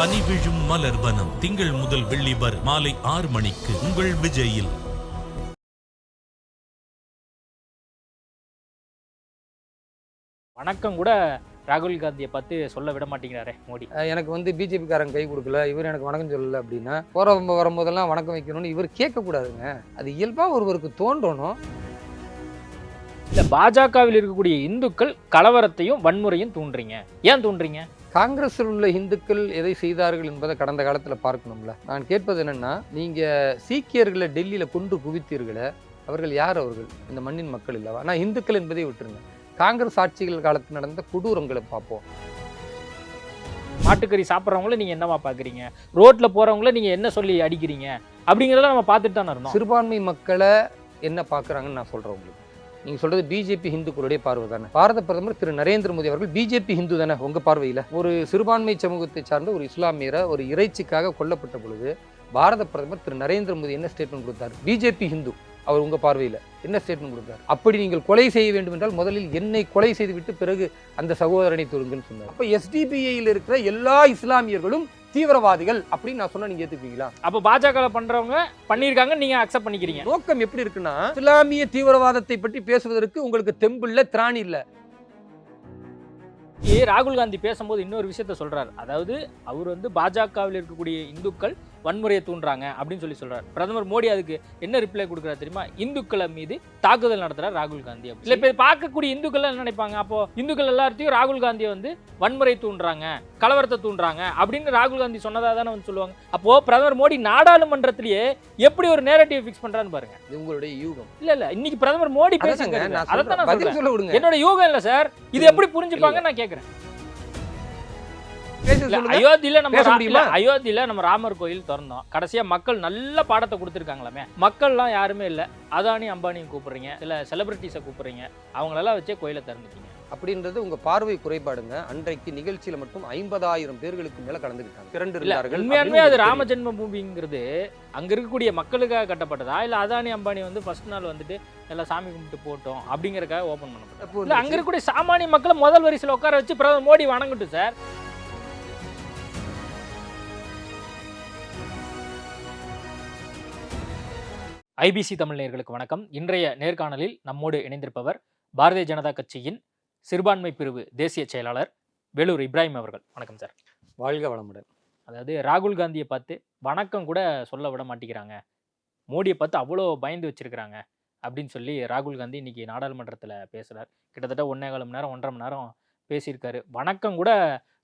பனி விழும் மலர்வனம் திங்கள் முதல் வெள்ளி வரை மாலை ஆறு மணிக்கு உங்கள் விஜயில். வணக்கம் கூட ராகுல் காந்தியை பார்த்து சொல்ல விட மாட்டேங்கிறாரே மோடி. எனக்கு வந்து பிஜேபிக்காரன் கை கொடுக்கல இவர் எனக்கு வணக்கம் சொல்லல அப்படின்னா போற வரும்போதெல்லாம் வணக்கம் வைக்கணும்னு இவர் கேட்கக்கூடாதுங்க. அது இயல்பாக ஒருவருக்கு தோன்றணும். இல்ல பாஜகவில் இருக்கக்கூடிய இந்துக்கள் கலவரத்தையும் வன்முறையும் தூண்டுறீங்க. ஏன் தூண்டுறீங்க? காங்கிரஸில் உள்ள இந்துக்கள் எதை செய்தார்கள் என்பதை கடந்த காலத்தில் பார்க்கணும்ல. நான் கேட்பது என்னன்னா நீங்கள் சீக்கியர்களை டெல்லியில் கொண்டு குவித்தீர்களே அவர்கள் யார் அவர்கள்? இந்த மண்ணின் மக்கள் இல்லவா? நான் இந்துக்கள் என்பதை விட்டுருங்க. காங்கிரஸ் ஆட்சிகள் காலத்தில் நடந்த கொடூரங்களை பார்ப்போம். மாட்டுக்கறி சாப்பிட்றவங்கள நீங்க என்னவா பாக்குறீங்க? ரோட்ல போறவங்கள நீங்க என்ன சொல்லி அடிக்கிறீங்க? அப்படிங்கறத நம்ம பார்த்துட்டு தானே இருந்தோம். சிறுபான்மை மக்களை என்ன பார்க்குறாங்கன்னு நான் சொல்கிறேன் உங்களுக்கு. நீங்கள் சொல்கிறது பிஜேபி ஹிந்துக்களுடைய பார்வை தானே. பாரத பிரதமர் திரு நரேந்திர மோடி அவர்கள் பிஜேபி ஹிந்து தானே உங்கள் பார்வையில்? ஒரு சிறுபான்மை சமூகத்தை சார்ந்த ஒரு இஸ்லாமியரை ஒரு இறைச்சிக்காக கொல்லப்பட்ட பொழுது பாரத பிரதமர் திரு நரேந்திர மோடி என்ன ஸ்டேட்மெண்ட் கொடுத்தார்? பிஜேபி ஹிந்து அவர் உங்கள் பார்வையில் என்ன ஸ்டேட்மெண்ட் கொடுத்தார்? அப்படி நீங்கள் கொலை செய்ய வேண்டும் என்றால் முதலில் என்னை கொலை செய்துவிட்டு பிறகு அந்த சகோதரனை தொழுங்கன்னு சொன்னார். அப்போ எஸ்டிபிஐயில் இருக்கிற எல்லா இஸ்லாமியர்களும் தீவிரவாதிகள் அப்படின்னு நான் சொன்னா நீங்க ஏத்துப்பீங்களா? அப்ப பாஜக பண்றவங்க பண்ணிருக்காங்க நீங்க அக்செப்ட் பண்ணிக்கிறீங்க. நோக்கம் எப்படி இருக்குன்னா இஸ்லாமிய தீவிரவாதத்தை பற்றி பேசுவதற்கு உங்களுக்கு தெம்பு இல்ல திராணி இல்ல. ஏ ராகுல் காந்தி பேசும்போது இன்னொரு விஷயத்த சொல்றாரு. அதாவது அவர் வந்து பாஜகவில் இருக்கக்கூடிய இந்துக்கள் வன்முறையை தூண்டுறாங்க அப்படின்னு சொல்லி சொல்றாரு. பிரதமர் மோடி அதுக்கு என்ன ரிப்ளை கொடுக்குறாரு தெரியுமா? இந்துக்களை மீது தாக்குதல் நடத்துறாரு ராகுல் காந்தி அப்படி. இல்ல இப்ப பார்க்கக்கூடிய இந்துக்கள் என்ன நினைப்பாங்க? அப்போ இந்துக்கள் எல்லாத்தையும் ராகுல் காந்தியை வந்து வன்முறை தூண்டுறாங்க கலவரத்தை தூண்டுறாங்க அப்படின்னு ராகுல் காந்தி சொன்னதா தானே வந்து சொல்லுவாங்க. அப்போ பிரதமர் மோடி நாடாளுமன்றத்திலேயே எப்படி ஒரு நேரட்டிவ் ஃபிக்ஸ் பண்றான்னு பாருங்க. இது உங்களுடைய யூகம். இல்ல இல்ல இன்னைக்கு பிரதமர் மோடி பேசுங்க பதில் சொல்றேன். சொல்ல விடுங்க. என்னோட யூகம் இல்ல சார். இது எப்படி புரிஞ்சுப்பாங்க நான் சொல்லுங்க அயோத்தியில நம்ம முடியுமா? அயோத்தியில நம்ம ராமர் கோயில் திறந்தோம். கடைசியா மக்கள் நல்ல பாடத்தை கொடுத்துருக்காங்களாமே. மக்கள்லாம் யாருமே இல்ல. அதானி அம்பானியும் கூப்பிடுறீங்க. இல்ல செலிபிரிட்டிஸை கூப்பிடுறீங்க. அவங்களெல்லாம் வச்சே கோயிலை திறந்துட்டீங்க. அப்படின்றது உங்க பார்வை குறைபாடுங்க. அன்றைக்கு நிகழ்ச்சியில மட்டும் ஐம்பதாயிரம் பேர்களுக்கு மேல கலந்துக்கிட்டாங்க. திரண்டு இருந்தார்கள் உண்மையாலுமே அது ராம ஜென்ம பூமிங்கிறது அங்க இருக்கக்கூடிய மக்களுக்காக கட்டப்பட்டதா? இல்ல அதானி அம்பானி வந்து ஃபர்ஸ்ட் நாள் வந்துட்டு எல்லாம் சாமி கும்பிட்டு போட்டோம் அப்படிங்கறதுக்காக ஓபன் பண்ணப்பட்டது? அங்க இருக்கக்கூடிய சாமானிய மக்களை முதல் வரிசையில் உட்கார வச்சு பிரதமர் மோடி வணங்கட்டும் சார் ஐபிசி தமிழ் நேயர்களுக்கு வணக்கம். இன்றைய நேர்காணலில் நம்மோடு இணைந்திருப்பவர் பாரதிய ஜனதா கட்சியின் சிறுபான்மை பிரிவு தேசிய செயலாளர் வேலூர் இப்ராஹிம் அவர்கள். வணக்கம் சார். வாழ்க வளமுடன். அதாவது ராகுல் காந்தியை பார்த்து வணக்கம் கூட சொல்ல விட மாட்டேங்கிறாங்க. மோடியை பார்த்து அவ்வளோ பயந்து வச்சிருக்கிறாங்க அப்படின்னு சொல்லி ராகுல் காந்தி இன்னைக்கு நாடாளுமன்றத்தில் பேசுகிறார் கிட்டத்தட்ட ஒன்றே கால் மணி நேரம் ஒன்றரை மணி நேரம் பேசியிருக்காரு. வணக்கம் கூட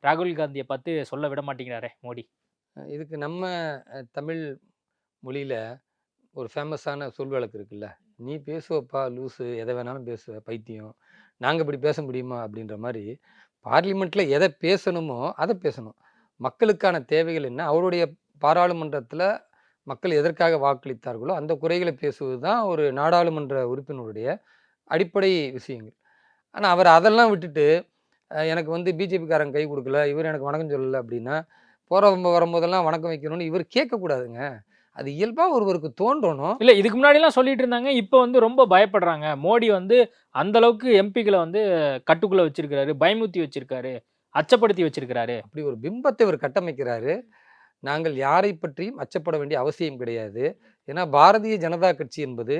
ராகுல் காந்தியை பார்த்து சொல்ல விட மாட்டேங்கிறாரே மோடி. இதுக்கு நம்ம தமிழ் மொழியில ஒரு ஃபேமஸான சொல் வழக்கு இருக்குல்ல நீ பேசுவப்பா லூசு எதை வேணாலும் பேசுவ பைத்தியம் நாங்கள் இப்படி பேச முடியுமா? அப்படின்ற மாதிரி பார்லிமெண்ட்டில் எதை பேசணுமோ அதை பேசணும். மக்களுக்கான தேவைகள் என்ன அவருடைய பாராளுமன்றத்தில் மக்கள் எதற்காக வாக்களித்தார்களோ அந்த குறைகளை பேசுவது தான் ஒரு நாடாளுமன்ற உறுப்பினருடைய அடிப்படை விஷயங்கள். ஆனால் அவர் அதெல்லாம் விட்டுட்டு எனக்கு வந்து பிஜேபிக்காரன் கை கொடுக்கல இவர் எனக்கு வணக்கம் சொல்லலை அப்படின்னா போகிற வரும்போதெல்லாம் வணக்கம் வைக்கணும்னு இவர் கேட்கக்கூடாதுங்க. அது இயல்பாக ஒருவருக்கு தோன்றணும். இல்லை இதுக்கு முன்னாடிலாம் சொல்லிட்டு இருந்தாங்க. இப்போ வந்து ரொம்ப பயப்படுறாங்க. மோடி வந்து அந்த அளவுக்கு எம்பிக்களை வந்து கட்டுக்குள்ளே வச்சிருக்காரு பயமுத்தி வச்சிருக்காரு அச்சப்படுத்தி வச்சிருக்கிறாரு. அப்படி ஒரு பிம்பத்தை இவர் கட்டமைக்கிறாரு. நாங்கள் யாரை பற்றியும் அச்சப்பட வேண்டிய அவசியம் கிடையாது. ஏன்னா பாரதிய ஜனதா கட்சி என்பது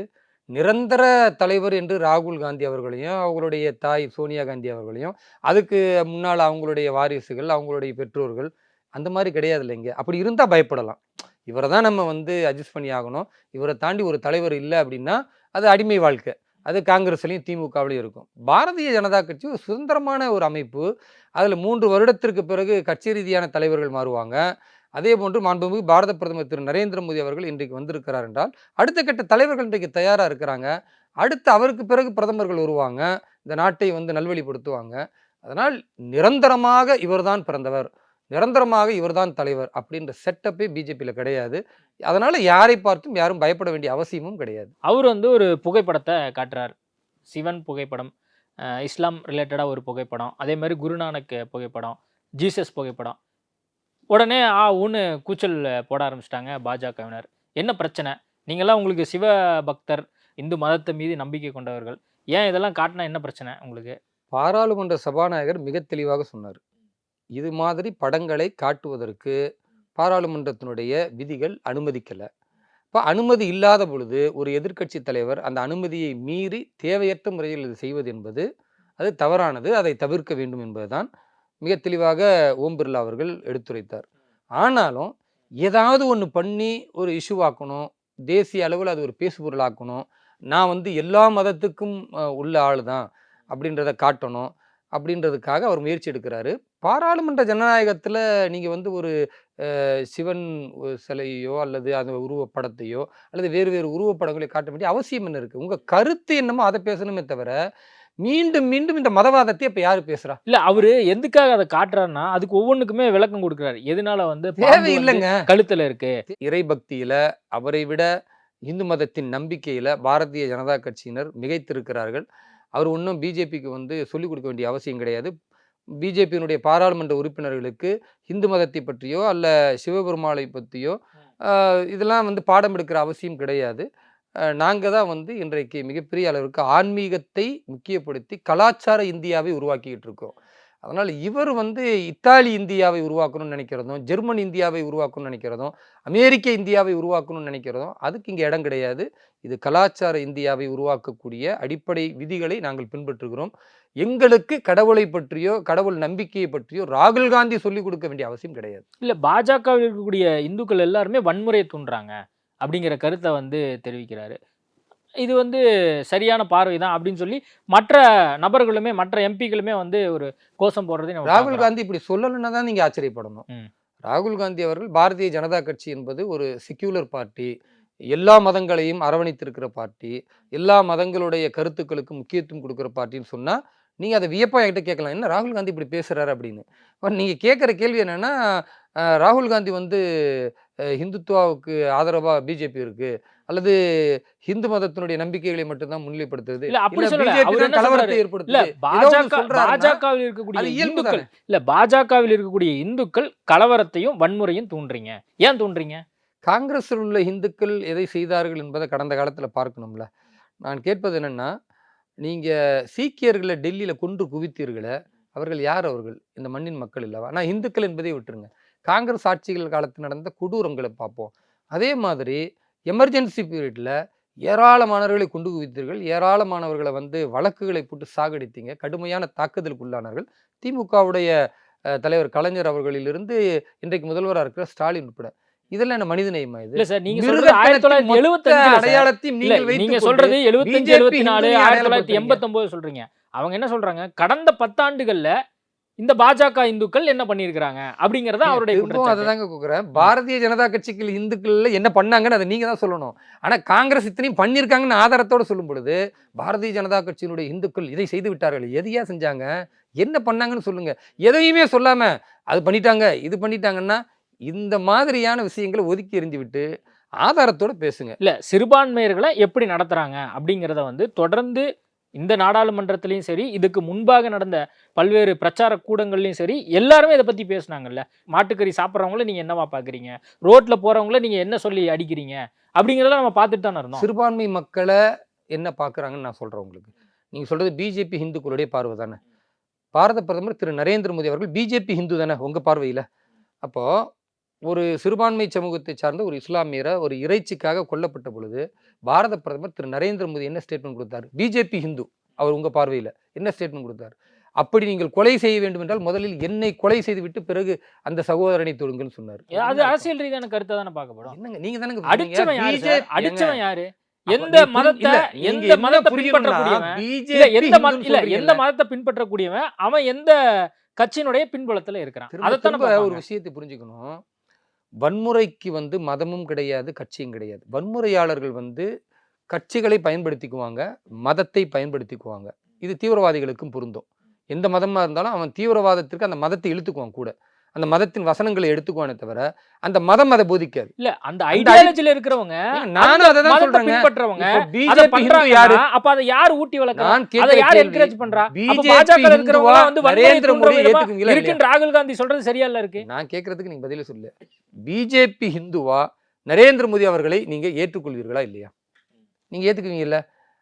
நிரந்தர தலைவர் என்று ராகுல் காந்தி அவர்களையும் அவங்களுடைய தாய் சோனியா காந்தி அவர்களையும் அதுக்கு முன்னால் அவங்களுடைய வாரிசுகள் அவங்களுடைய பெற்றோர்கள் அந்த மாதிரி கிடையாது இல்லைங்க. அப்படி இருந்தால் பயப்படலாம். இவரை தான் நம்ம வந்து அட்ஜஸ்ட் பண்ணி ஆகணும். இவரை தாண்டி ஒரு தலைவர் இல்லை அப்படின்னா அது அடிமை வாழ்க்கை. அது காங்கிரஸ்லையும் திமுகவிலையும் இருக்கும். பாரதிய ஜனதா கட்சி ஒரு சுதந்திரமான ஒரு அமைப்பு. அதில் மூன்று வருடத்திற்கு பிறகு கட்சி ரீதியான தலைவர்கள் மாறுவாங்க. அதே போன்று மாண்புமிகு பாரத பிரதமர் திரு நரேந்திர மோடி அவர்கள் இன்றைக்கு வந்திருக்கிறார் என்றால் அடுத்த கட்ட தலைவர்கள் இன்றைக்கு தயாராக இருக்கிறாங்க. அடுத்து அவருக்கு பிறகு பிரதமர்கள் வருவாங்க. இந்த நாட்டை வந்து நல்வழிப்படுத்துவாங்க. அதனால் நிரந்தரமாக இவர்தான் பிறந்தவர். நிரந்தரமாக இவர்தான் தலைவர் அப்படின்ற செட்டப்பே பிஜேபியில் கிடையாது. அதனால யாரை பார்த்தும் யாரும் பயப்பட வேண்டிய அவசியமும் கிடையாது. அவர் வந்து ஒரு புகைப்படத்தை காட்டுறார். சிவன் புகைப்படம் இஸ்லாம் ரிலேட்டடாக ஒரு புகைப்படம் அதே மாதிரி குருநானக் புகைப்படம் ஜீசஸ் புகைப்படம். உடனே ஆ ஊன்னு கூச்சல் போட ஆரம்பிச்சிட்டாங்க பாஜகவினர். என்ன பிரச்சனை? நீங்களாம் உங்களுக்கு சிவ பக்தர் இந்து மதத்தை மீது நம்பிக்கை கொண்டவர்கள். ஏன் இதெல்லாம் காட்டினா என்ன பிரச்சனை உங்களுக்கு? பாராளுமன்ற சபாநாயகர் மிக தெளிவாக சொன்னார். இது மாதிரி படங்களை காட்டுவதற்கு பாராளுமன்றத்தினுடைய விதிகள் அனுமதிக்கலை. இப்போ அனுமதி இல்லாத பொழுது ஒரு எதிர்க்கட்சி தலைவர் அந்த அனுமதியை மீறி தேவையற்ற முறையில் இது செய்வது என்பது அது தவறானது. அதை தவிர்க்க வேண்டும் என்பதுதான் மிக தெளிவாக ஓம் பிர்லா அவர்கள் எடுத்துரைத்தார். ஆனாலும் ஏதாவது ஒன்று பண்ணி ஒரு இஷ்யூ ஆக்கணும் தேசிய அளவில் அது ஒரு பேசுபொருளாக்கணும் நான் வந்து எல்லா மதத்துக்கும் உள்ள ஆள் தான் அப்படின்றத காட்டணும் அப்படின்றதுக்காக அவர் முயற்சி எடுக்கிறாரு. பாராளுமன்ற ஜனநாயகத்தில் நீங்கள் வந்து ஒரு சிவன் சிலையோ அல்லது அந்த உருவப்படத்தையோ அல்லது வேறு வேறு உருவப்படங்களை காட்ட வேண்டிய அவசியம் என்ன இருக்குது உங்கள் கருத்து என்னமோ அதை பேசணுமே தவிர மீண்டும் மீண்டும் இந்த மதவாதத்தை இப்போ யார் பேசுகிறா இல்ல அவரு எதுக்காக அதை காட்டுறாருன்னா அதுக்கு ஒவ்வொன்றுக்குமே விளக்கம் கொடுக்குறாரு. எதனால வந்து தேவை இல்லைங்க. கழுத்துல இருக்கு? இறை பக்தியில அவரை விட இந்து மதத்தின் நம்பிக்கையில பாரதிய ஜனதா கட்சியினர் மிகைத்திருக்கிறார்கள். அவர் ஒன்றும் பிஜேபிக்கு வந்து சொல்லிக் கொடுக்க வேண்டிய அவசியம் கிடையாது. பிஜேபியினுடைய பாராளுமன்ற உறுப்பினர்களுக்கு இந்து மதத்தை பற்றியோ அல்ல சிவபெருமாளை பற்றியோ இதெல்லாம் வந்து பாடம் எடுக்கிற அவசியம் கிடையாது. நாங்கள் தான் வந்து இன்றைக்கு மிகப்பெரிய அளவிற்கு ஆன்மீகத்தை முக்கியப்படுத்தி கலாச்சார இந்தியாவை உருவாக்கிக்கிட்டு இருக்கோம். அதனால் இவர் வந்து இத்தாலி இந்தியாவை உருவாக்கணும்னு நினைக்கிறதும் ஜெர்மன் இந்தியாவை உருவாக்கணும்னு நினைக்கிறதும் அமெரிக்க இந்தியாவை உருவாக்கணும்னு நினைக்கிறதும் அதுக்கு இங்கே இடம் கிடையாது. இது கலாச்சார இந்தியாவை உருவாக்கக்கூடிய அடிப்படை விதிகளை நாங்கள் பின்பற்றுகிறோம். எங்களுக்கு கடவுளை பற்றியோ கடவுள் நம்பிக்கையை பற்றியோ ராகுல் காந்தி சொல்லிக் கொடுக்க வேண்டிய அவசியம் கிடையாது. இல்லை பாஜகவில் இருக்கக்கூடிய இந்துக்கள் எல்லாருமே வன்முறையை தூண்டுறாங்க அப்படிங்கிற கருத்தை வந்து தெரிவிக்கிறாரு. இது வந்து சரியான பார்வை தான் அப்படின்னு சொல்லி மற்ற நபர்களுமே மற்ற எம்பிக்களுமே வந்து ஒரு கோஷம் போடுறதை ராகுல். காந்தி இப்படி சொல்லலைன்னா தான் நீங்கள் ஆச்சரியப்படணும். ராகுல் காந்தி அவர்கள் பாரதிய ஜனதா கட்சி என்பது ஒரு செக்யூலர் பார்ட்டி எல்லா மதங்களையும் அரவணைத்திருக்கிற பார்ட்டி எல்லா மதங்களுடைய கருத்துக்களுக்கு முக்கியத்துவம் கொடுக்குற பார்ட்டின்னு சொன்னால் நீங்கள் அதை வியப்பா என்கிட்ட கேட்கலாம். என்ன ராகுல் காந்தி இப்படி பேசுகிறாரு அப்படின்னு? நீங்கள் கேட்குற கேள்வி என்னென்னா ராகுல் காந்தி வந்து அஹ், ஹிந்துத்துவாவுக்கு ஆதரவாக பிஜேபி இருக்குது அல்லது ஹிந்து மதத்தினுடைய நம்பிக்கைகளை மட்டும்தான் முன்னிலைப்படுத்துறது? இல்ல அப்படி சொல்லல. கலவரத்தை ஒண்ணு பாஜக பாஜகவில் இருக்கக்கூடிய இந்துக்கள் இல்ல பாஜகவில் இருக்கக்கூடிய இந்துக்கள் கலவரத்தையும் வன்முறையும் தூண்டுறீங்க. ஏன் தூண்டுறீங்க? காங்கிரஸில் உள்ள இந்துக்கள் எதை செய்தார்கள் என்பதை கடந்த காலத்தில் பார்க்கணும்ல. நான் கேட்பது என்னன்னா நீங்கள் சீக்கியர்களை டெல்லியில் கொன்று குவித்தீர்களே அவர்கள் யார் அவர்கள்? இந்த மண்ணின் மக்கள் இல்லவா? நான் இந்துக்கள் என்பதை விட்டுருங்க. காங்கிரஸ் ஆட்சிகள் காலத்தில் நடந்த கொடூரங்களை பார்ப்போம். அதே மாதிரி எமர்ஜென்சி பீரியடில் ஏராளமானவர்களை கொண்டு குவித்தீர்கள். ஏராளமானவர்களை வந்து வழக்குகளை போட்டு சாகடித்தீங்க. கடுமையான தாக்குதலுக்கு உள்ளானார்கள் திமுகவுடைய தலைவர் கலைஞர் அவர்களிலிருந்து இன்றைக்கு முதல்வராக இருக்கிற ஸ்டாலின் உட்பட. இதெல்லாம் என்ன மனித நேயமா இது? இல்ல சார் நீங்க சொல்றது ஆயிரத்தி தொள்ளாயிரத்தி மொத்த எழுபத்தஞ்சுல அடையாளத்தையும் நீங்கள் நீங்க சொல்றது எழுபத்தஞ்சு எழுபத்தி நாலு ஆயிரத்தி தொள்ளாயிரத்தி. எண்பத்தொன்பது சொல்றீங்க. அவங்க என்ன சொல்றாங்க? கடந்த பத்தாண்டுகள்ல இந்த பாஜக இந்துக்கள் என்ன பண்ணியிருக்கிறாங்க அப்படிங்கறத அவருடைய. அதை தாங்க கேட்குறேன் பாரதிய ஜனதா கட்சிக்கு இந்துக்கள்ல என்ன பண்ணாங்கன்னு அதை நீங்க தான் சொல்லணும். ஆனா காங்கிரஸ் இத்தனையும் பண்ணியிருக்காங்கன்னு ஆதாரத்தோட சொல்லும் பொழுது பாரதிய ஜனதா கட்சியினுடைய இந்துக்கள் இதை செய்து விட்டார்கள். எதையா செஞ்சாங்க? என்ன பண்ணாங்கன்னு சொல்லுங்க. எதையுமே சொல்லாம அது பண்ணிட்டாங்க இது பண்ணிட்டாங்கன்னா இந்த மாதிரியான விஷயங்களை ஒதுக்கி எறிஞ்சு விட்டு ஆதாரத்தோட பேசுங்க. இல்ல சிறுபான்மையர்களை எப்படி நடத்துறாங்க அப்படிங்கிறத வந்து தொடர்ந்து இந்த நாடாளுமன்றத்திலையும் சரி இதுக்கு முன்பாக நடந்த பல்வேறு பிரச்சார கூடங்கள்லையும் சரி எல்லாருமே இதை பற்றி பேசுனாங்கல்ல. மாட்டுக்கறி சாப்பிட்றவங்கள நீங்கள் என்னவா பார்க்குறீங்க ரோட்டில் போகிறவங்கள நீங்கள் என்ன சொல்லி அடிக்கிறீங்க? அப்படிங்கிறத நம்ம பார்த்துட்டு தானே இருந்தோம். சிறுபான்மை மக்களை என்ன பார்க்குறாங்கன்னு நான் சொல்கிறேன் உங்களுக்கு. நீங்கள் சொல்கிறது பிஜேபி ஹிந்துக்களுடைய பார்வை தானே. பாரத பிரதமர் திரு நரேந்திர மோடி அவர்கள் பிஜேபி ஹிந்து தானே உங்கள் பார்வையில். அப்போது ஒரு சிறுபான்மை சமூகத்தை சார்ந்த ஒரு இஸ்லாமியரை ஒரு இறைச்சிக்காக கொல்லப்பட்ட பொழுது பாரத பிரதமர் திரு. நரேந்திர மோடி என்ன ஸ்டேட்மெண்ட் கொடுத்தார்? பிஜேபி ஹிந்து அவர் உங்கள் பார்வையில் என்ன ஸ்டேட்மெண்ட் கொடுத்தார்? அப்படி நீங்கள் கொலை செய்ய வேண்டும் என்றால் முதலில் என்னை கொலை செய்துவிட்டு பிறகு அந்த சகோதரனை தொடுங்கன்னு சொன்னார். அது அரசியல் ரீதியான கருத்தை தானே பார்க்கப்படும்? என்னங்க நீங்க தானங்க அடிச்சவன் யாரு எந்த மதத்தை எந்த மதத்தை பின்பற்றக்கூடியவன்? எந்த. மதத்தை பின்பற்றக்கூடியவன்? அவன் எந்த கட்சியினுடைய பின்புலத்துல இருக்கிறான். திரும்ப ஒரு. விஷயத்தை புரிஞ்சுக்கணும். வன்முறைக்கு வந்து மதமும் கிடையாது கட்சியும் கிடையாது. வன்முறையாளர்கள் வந்து கட்சிகளை பயன்படுத்திக்குவாங்க மதத்தை பயன்படுத்திக்குவாங்க. இது தீவிரவாதிகளுக்கும் பொருந்தும். எந்த மதமாக இருந்தாலும் அவன் தீவிரவாதத்திற்கு அந்த மதத்தை இழுத்துக்குவான் கூட. அந்த மதத்தின் வசனங்களை எடுத்துக்குவானே தவிர அந்த மதம் அதை போதிக்காது. இல்ல அந்த ஐடியாலஜில இருக்கிறவங்க நானும் அதை தான் சொல்றேங்க. பின்பற்றவங்க பிஜேபி ஹிந்து யாரு? அப்ப அதை யார் ஊட்டி வளர்க்கறா? அதை யார் என்கரேஜ் பண்றா? பாஜக இருக்கிறவங்க வந்து நரேந்திர மோடி இல்லையா? இருக்குன்னு ராகுல் காந்தி சொல்றது சரியா இல்ல இருக்கு. நான் கேட்கறதுக்கு நீங்க பதில சொல்லு பிஜேபி ஹிந்துவா நரேந்திர மோடி அவர்களை நீங்க ஏற்றுக்கொள்வீர்களா இல்லையா? நீங்க ஏத்துக்குவீங்கல்ல?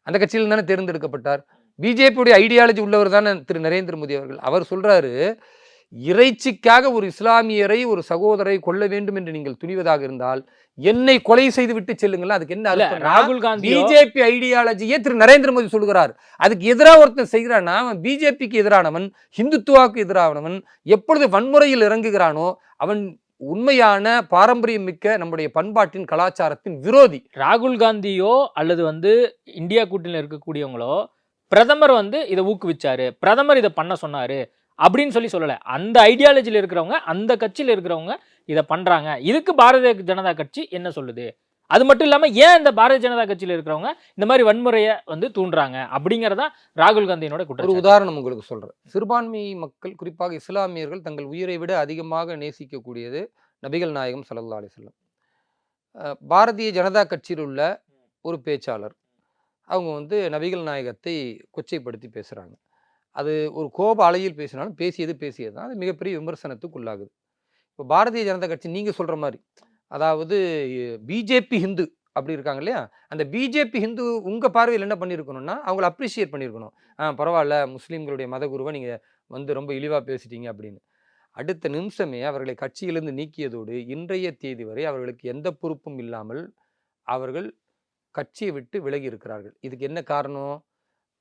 அந்த கட்சியில் தானே தேர்ந்தெடுக்கப்பட்டார். பிஜேபியுடைய ஐடியாலஜி உள்ளவர் தானே திரு நரேந்திர மோடி அவர்கள். அவர் சொல்றாரு இறைச்சிக்காக ஒரு இஸ்லாமியரை ஒரு சகோதரை கொல்ல வேண்டும் என்று நீங்கள் துணிவதாக இருந்தால் என்னை கொலை செய்து விட்டு செல்லுங்கள் அதுக்கு என்ன அர்த்தம் ராகுல் காந்தி பிஜேபி ஐடியாலஜியே திரு நரேந்திர மோடி சொல்கிறார் அதுக்கு எதிராக ஒருத்தன் செய்கிறானா அவன் பிஜேபிக்கு எதிரானவன் ஹிந்துத்துவாவுக்கு எதிரானவன் எப்பொழுது வன்முறையில் இறங்குகிறானோ அவன் உண்மையான பாரம்பரியம் மிக்க நம்முடைய பண்பாட்டின் கலாச்சாரத்தின் விரோதி. ராகுல் காந்தியோ அல்லது வந்து இந்தியா கூட்டணியில் இருக்கக்கூடியவங்களோ பிரதமர் வந்து இதை ஊக்குவிச்சாரு. பிரதமர் இதை பண்ண சொன்னாரு. அப்படின்னு சொல்லி சொல்லலை. அந்த ஐடியாலஜியில் இருக்கிறவங்க அந்த கட்சியில் இருக்கிறவங்க இதை பண்ணுறாங்க இதுக்கு பாரதிய ஜனதா கட்சி என்ன சொல்லுது? அது மட்டும் இல்லாமல் ஏன் இந்த பாரதிய ஜனதா கட்சியில் இருக்கிறவங்க இந்த மாதிரி வன்முறையை வந்து தூண்டுறாங்க? அப்படிங்கிறதா ராகுல் காந்தியினோட ஒரு உதாரணம் உங்களுக்கு சொல்கிறேன் சிறுபான்மை மக்கள் குறிப்பாக இஸ்லாமியர்கள் தங்கள் உயிரை விட அதிகமாக நேசிக்கக்கூடியது நபிகள் நாயகம் சல்லா அலைஹி பாரதிய ஜனதா கட்சியில் உள்ள ஒரு பேச்சாளர். அவங்க வந்து நபிகள் நாயகத்தை கொச்சைப்படுத்தி பேசுகிறாங்க அது ஒரு கோப அலையில் பேசினாலும் பேசியது பேசியது தான். அது மிகப்பெரிய விமர்சனத்துக்கு உள்ளாகுது. இப்போ பாரதிய ஜனதா கட்சி நீங்கள் சொல்கிற மாதிரி அதாவது பிஜேபி ஹிந்து அப்படி இருக்காங்க இல்லையா? அந்த பிஜேபி ஹிந்து உங்கள் பார்வையில் என்ன பண்ணியிருக்கணும்னா அவங்கள அப்ரிஷியேட் பண்ணியிருக்கணும். ஆ பரவாயில்ல முஸ்லீம்களுடைய மதகுருவை நீங்கள் வந்து ரொம்ப இழிவாக பேசிட்டீங்க அப்படின்னு. அடுத்த நிமிஷமே அவர்களை கட்சியிலிருந்து நீக்கியதோடு இன்றைய தேதி வரை அவர்களுக்கு எந்த பொறுப்பும் இல்லாமல் அவர்கள் கட்சியை விட்டு விலகி இருக்கிறார்கள். இதுக்கு என்ன காரணம்?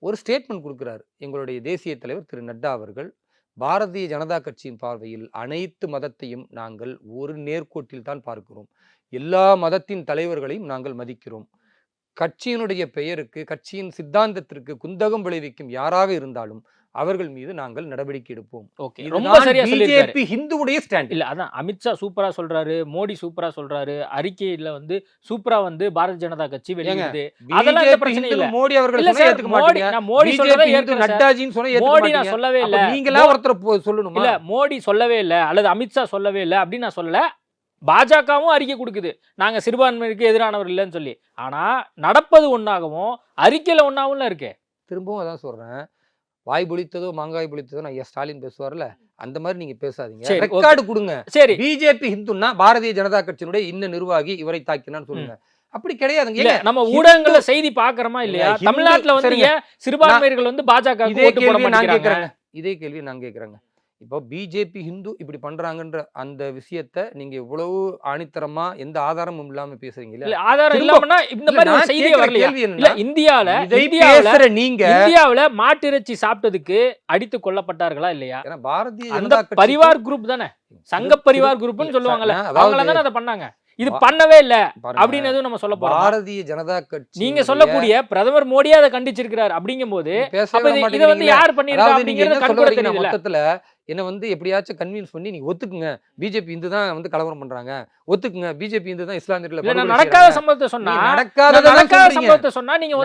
ஒரு ஸ்டேட்மெண்ட் கொடுக்குறாரு. எங்களுடைய தேசிய தலைவர் திரு நட்டா அவர்கள் பாரதிய ஜனதா கட்சியின் பார்வையில் அனைத்து மதத்தையும் நாங்கள் ஒரு நேர்கோட்டில் தான் பார்க்கிறோம். எல்லா மதத்தின் தலைவர்களையும் நாங்கள் மதிக்கிறோம். கட்சியினுடைய பெயருக்கு கட்சியின் சித்தாந்தத்திற்கு குந்தகம் விளைவிக்கும் யாராக இருந்தாலும் அவர்கள் மீது நாங்கள் நடவடிக்கை எடுப்போம். ஓகே. ரொம்ப சரியா பிஜேபி ஹிந்துவுடைய ஸ்டாண்ட் இல்ல அதான் அமித்ஷா சூப்பரா சொல்றாரு மோடி சூப்பரா சொல்றாரு அறிக்கையில வந்து சூப்பரா வந்து பாரதிய ஜனதா கட்சி வெளியிடுது. அதெல்லாம் எந்த பிஜேபி பிரச்சனையும் இல்ல. மோடி அவர்கள் ஏத்துக்க மோடி மாட்டீங்க நான் மோடி சொல்றதை சார். நட்டாஜின்னு சொன்னா மோடி நான் சொல்லவே இல்ல. நீங்களா ஒருத்தர் சொல்லணுமா? இல்ல மோடி சொல்லவே இல்ல அல்லது அமித்ஷா சொல்லவே இல்ல அப்படின்னு நான் சொல்லல. பாஜகவும் அறிக்கை கொடுக்குது. நாங்க சிறுபான்மைக்கு எதிரானவர் இல்லைன்னு சொல்லி. ஆனா நடப்பது ஒன்னாகவும் அறிக்கையில ஒன்னாவும் இருக்கு. திரும்பவும் அதான் சொல்றேன். வாய் பொழித்ததோ மாங்காய் பொழித்ததோ நான் ஐயா ஸ்டாலின் பேசுவார்ல அந்த மாதிரி நீங்க பேசாதீங்க. ரெக்கார்டு கொடுங்க. சரி. பிஜேபி ஹிந்துன்னா பாரதிய ஜனதா கட்சியினுடைய இன்ன நிர்வாகி இவரை தாக்கினான்னு சொல்லுங்க. அப்படி கிடையாதுங்க. இல்ல நம்ம ஊடகங்கள்ல செய்தி பாக்குறோமா இல்லையா? தமிழ்நாட்டுல வந்து சிறுபான்மையர்கள் வந்து பாஜக இதே கேள்வி நான் கேட்கறேங்க இதே கேள்வி நான் கேட்கறேங்க இப்போ பிஜேபி ஹிந்து இப்படி பண்றாங்கன்ற அந்த விஷயத்த நீங்க இவ்வளவு ஆணித்தரமா எந்த ஆதாரமும் இல்லாம பேசுறீங்க இல்ல? ஆதாரம் இல்லாமன்னா இந்த மாதிரி ஒரு செய்தி வரலையா? இல்ல இந்தியால இந்தியாவுல நீங்க இந்தியாவுல மாட்டிறைச்சி சாப்பிட்டதுக்கு அடித்து கொல்லப்பட்டார்களா இல்லையா? பாரதிய அந்த பரிவார் குரூப் தானே? சங்க பரிவார் குரூப்னு சொல்லுவாங்கல்ல. அவங்கள தானே அதை பண்ணாங்க. இது பண்ணவே இல்ல அப்படின்னு நம்ம சொல்ல போறோம்? பாரதிய ஜனதா கட்சி நீங்க சொல்லக்கூடிய பிரதமர் மோடியே அதை கண்டிச்சிருக்கிறார் அப்படிங்கும்போது பேசவே அப்ப இது- வந்து. யார் பண்ணிருக்கா அப்படிங்கறது மொத்தத்துல என்ன வந்து எப்படியாச்சும் கன்வின்ஸ் பண்ணி நீங்க ஒத்துக்குங்க. பிஜேபி இந்து தான் வந்து கலவரம் பண்றாங்க. ஒத்துக்குங்க. பிஜேபி இந்து தான் இஸ்லாமியர்களை நடக்காத. சம்பவத்தை சொன்னா நடக்காத. சம்பவத்தை சொன்னா நீங்க